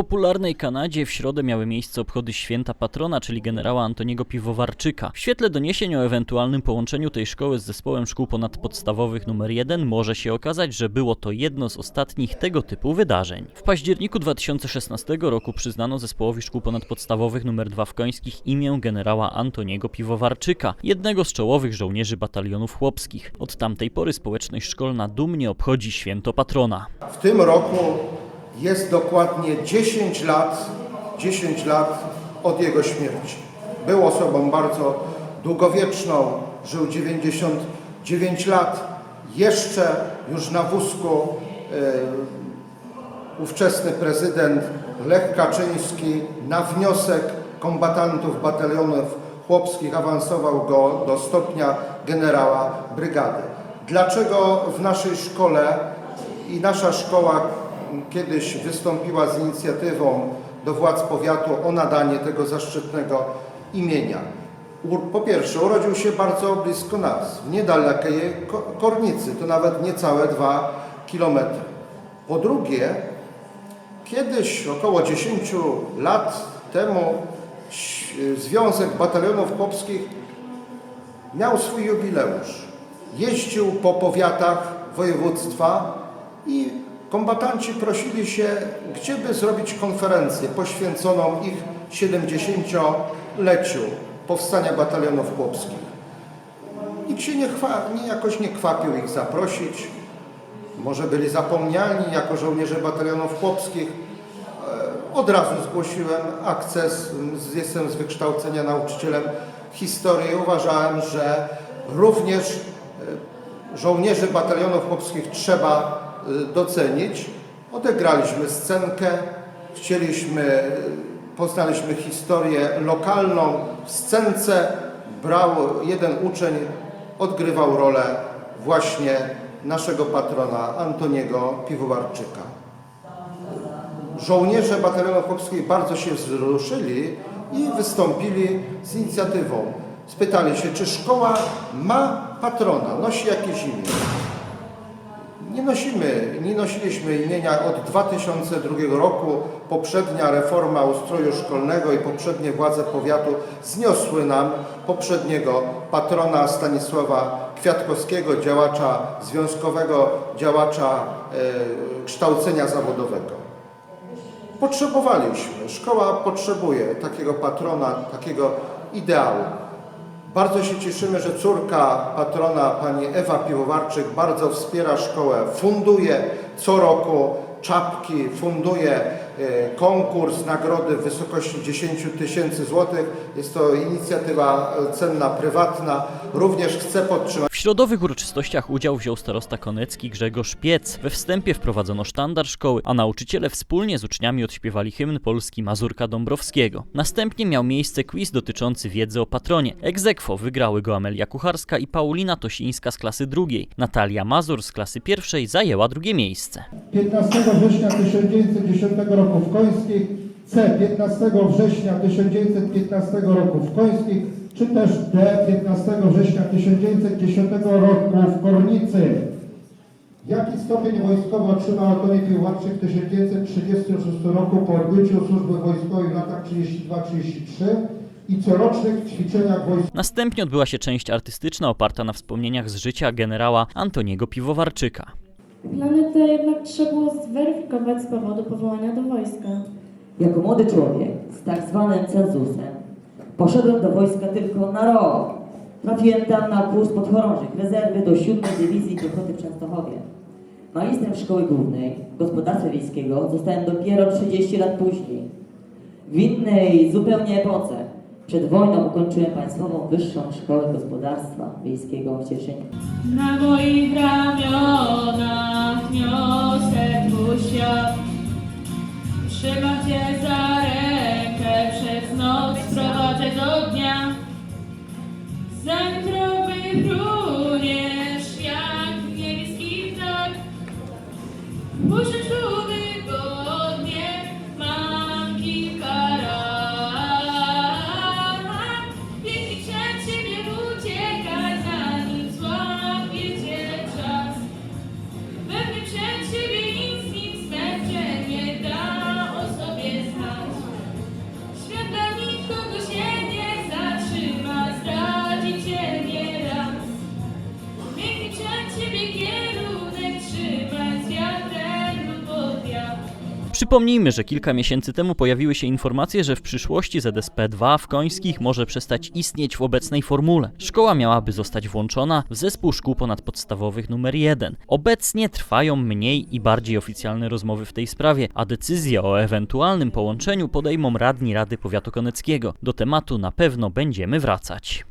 popularnej Kanadzie w środę miały miejsce obchody święta patrona, czyli generała Antoniego Piwowarczyka. W świetle doniesień o ewentualnym połączeniu tej szkoły z zespołem szkół ponadpodstawowych nr 1 może się okazać, że było to jedno z ostatnich tego typu wydarzeń. W październiku 2016 roku przyznano zespołowi szkół ponadpodstawowych nr 2 w Końskich imię generała Antoniego Piwowarczyka, jednego z czołowych żołnierzy batalionów chłopskich. Od tamtej pory społeczność szkolna dumnie obchodzi święto patrona. W tym roku jest dokładnie 10 lat, 10 lat od jego śmierci. Był osobą bardzo długowieczną, żył 99 lat. Jeszcze już na wózku e, ówczesny prezydent Lech Kaczyński na wniosek kombatantów batalionów chłopskich awansował go do stopnia generała brygady. Dlaczego w naszej szkole i nasza szkoła kiedyś wystąpiła z inicjatywą do władz powiatu o nadanie tego zaszczytnego imienia. Po pierwsze, urodził się bardzo blisko nas, w niedalekiej Ko- Kornicy, to nawet niecałe dwa kilometry. Po drugie, kiedyś, około 10 lat temu, Związek Batalionów Chłopskich miał swój jubileusz. Jeździł po powiatach województwa i kombatanci prosili się, gdzie by zrobić konferencję poświęconą ich 70-leciu powstania batalionów chłopskich. Nikt się nie, chwa, nie jakoś nie kwapił ich zaprosić. Może byli zapomniani jako żołnierze batalionów chłopskich. E, Od razu zgłosiłem akces, jestem z wykształcenia nauczycielem historii. Uważałem, że również e, żołnierzy batalionów chłopskich trzeba docenić. Odegraliśmy scenkę, chcieliśmy, e, poznaliśmy historię lokalną. W scence brał jeden uczeń, odgrywał rolę właśnie naszego patrona Antoniego Piwowarczyka. Żołnierze batalionów chłopskich bardzo się wzruszyli i wystąpili z inicjatywą. Spytali się, czy szkoła ma patrona, nosi jakieś imię. Nie nosimy, nie nosiliśmy imienia od 2002 roku. Poprzednia reforma ustroju szkolnego i poprzednie władze powiatu zniosły nam poprzedniego patrona Stanisława Kwiatkowskiego, działacza związkowego, działacza e, kształcenia zawodowego. Potrzebowaliśmy, szkoła potrzebuje takiego patrona, takiego ideału. Bardzo się cieszymy, że córka patrona, pani Ewa Piwowarczyk, bardzo wspiera szkołę, funduje co roku czapki, funduje konkurs, nagrody w wysokości 10 tysięcy złotych. Jest to inicjatywa e, cenna, prywatna. Również chce podtrzymać W środowych uroczystościach udział wziął starosta konecki Grzegorz Piec. We wstępie wprowadzono sztandar szkoły, a nauczyciele wspólnie z uczniami odśpiewali hymn polski Mazurka Dąbrowskiego. Następnie miał miejsce quiz dotyczący wiedzy o patronie. Egzekwo wygrały go Amelia Kucharska i Paulina Tosińska z klasy drugiej. Natalia Mazur z klasy pierwszej zajęła drugie miejsce. 15 września 1910 roku w Końskich, C 15 września 1915 roku w Końskich, czy też D 15 września 1910 roku w Kornicy. Jaki stopień wojskowy otrzymał Antoni Piłwarczyk w 1936 roku po odbyciu służby wojskowej w latach 32-33 i corocznych ćwiczeniach wojskowych? Następnie odbyła się część artystyczna oparta na wspomnieniach z życia generała Antoniego Piwowarczyka. Plany te jednak trzeba było zweryfikować z powodu powołania do wojska. Jako młody człowiek z tak zwanym cenzusem poszedłem do wojska tylko na rok. Trafiłem tam na kurs podchorążych rezerwy do 7 Dywizji Piechoty w Częstochowie. Magistrem szkoły głównej gospodarstwa wiejskiego zostałem dopiero 30 lat później. W innej zupełnie epoce. Przed wojną ukończyłem Państwową Wyższą Szkołę Gospodarstwa Wiejskiego w Cieszynie. Na moich ramionach 三 Przypomnijmy, że kilka miesięcy temu pojawiły się informacje, że w przyszłości ZSP-2 w Końskich może przestać istnieć w obecnej formule. Szkoła miałaby zostać włączona w zespół szkół ponadpodstawowych numer 1. Obecnie trwają mniej i bardziej oficjalne rozmowy w tej sprawie, a decyzję o ewentualnym połączeniu podejmą radni Rady Powiatu Koneckiego. Do tematu na pewno będziemy wracać.